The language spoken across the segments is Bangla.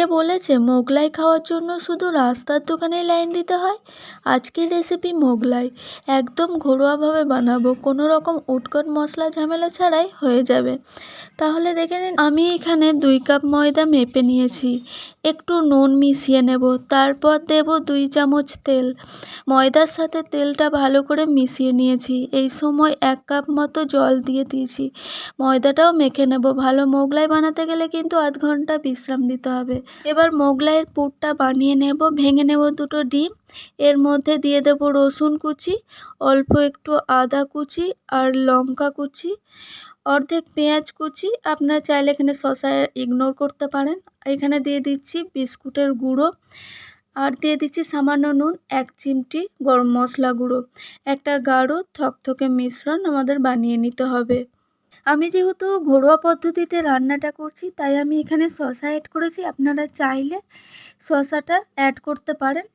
কে বলেছে মোগলাই খাওয়ার জন্য শুধু রাস্তার দোকানেই লাইন দিতে হয়? আজকের রেসিপি মোগলাই। একদম ঘরোয়াভাবে বানাবো কোনো রকম উটকট মশলা ঝামেলা ছাড়াই হয়ে যাবে। তাহলে দেখে নিন, আমি এখানে দুই কাপ ময়দা মেপে নিয়েছি। একটু নুন মিশিয়ে নেব, তারপর দেব দুই চামচ তেল। ময়দার সাথে তেলটা ভালো করে মিশিয়ে নিয়েছি। এই সময় এক কাপ মতো জল দিয়ে দিয়েছি। ময়দাটাও মেখে নেব। ভালো মোগলাই বানাতে গেলে কিন্তু আধ ঘণ্টা বিশ্রাম দিতে হবে। এবার মোগলাইয়ের পুরটা বানিয়ে নেব, ভেঙে নেব দুটো ডিম। এর মধ্যে দিয়ে দেব রসুন কুচি, অল্প একটু আদা কুচি আর লঙ্কা কুচি, অর্ধেক পেঁয়াজ কুচি। আপনারা চাইলে এখানে শসা ইগনোর করতে পারেন। এখানে দিয়ে দিচ্ছি বিস্কুটের গুঁড়ো আর দিয়ে দিচ্ছি সামান্য নুন, এক চিমটি গরম মশলা গুঁড়ো। একটা গাঢ়, থকথকে মিশ্রণ আমাদের বানিয়ে নিতে হবে। আমি যেহেতু ঘরোয়া পদ্ধতিতে রান্নাটা করছি, তাই আমি এখানে শসা অ্যাড করেছি। আপনারা চাইলে শসাটা অ্যাড করতে পারেন।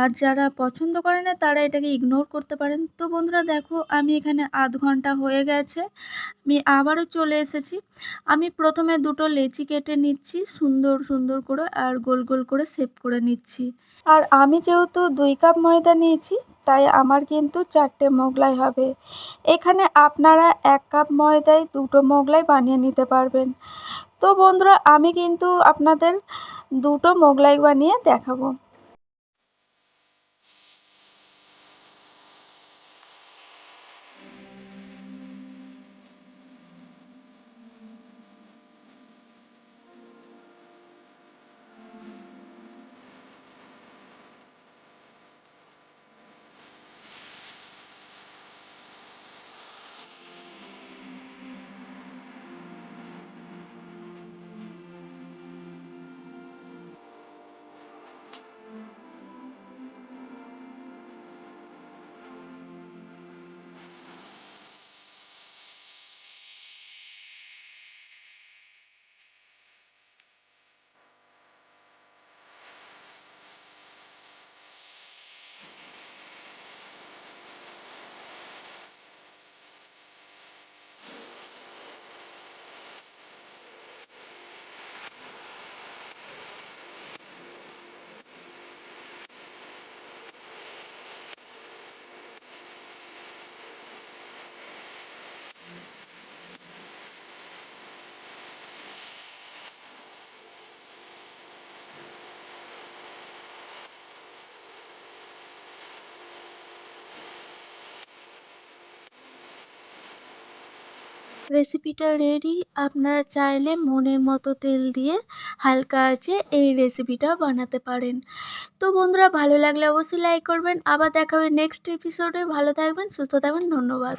আর যারা পছন্দ করে না, তারা এটাকে ইগনোর করতে পারেন। তো বন্ধুরা, দেখো, আমি এখানে আধ ঘণ্টা হয়ে গেছে। আমি আবারও চলে এসেছি। আমি প্রথমে দুটো লেচি কেটে নিচ্ছি, সুন্দর সুন্দর করে, আর গোল গোল করে শেপ করে নিচ্ছি। আর আমি যেহেতু দুই কাপ ময়দা নিয়েছি তাই আমার কিন্তু চারটে মোগলাই হবে। এখানে আপনারা এক কাপ ময়দায় দুটো মোগলাই বানিয়ে নিতে পারবেন। তো বন্ধুরা, আমি কিন্তু আপনাদের দুটো মোগলাই বানিয়ে দেখাবো। রেসিপিটা রেডি আপনারা চাইলে মনের মতো তেল দিয়ে হালকা আছে এই রেসিপিটা বানাতে পারেন। তো বন্ধুরা, ভালো লাগলে অবশ্যই লাইক করবেন। আবার দেখা হবে নেক্সট এপিসোডে ভালো থাকবেন, সুস্থ থাকবেন, ধন্যবাদ।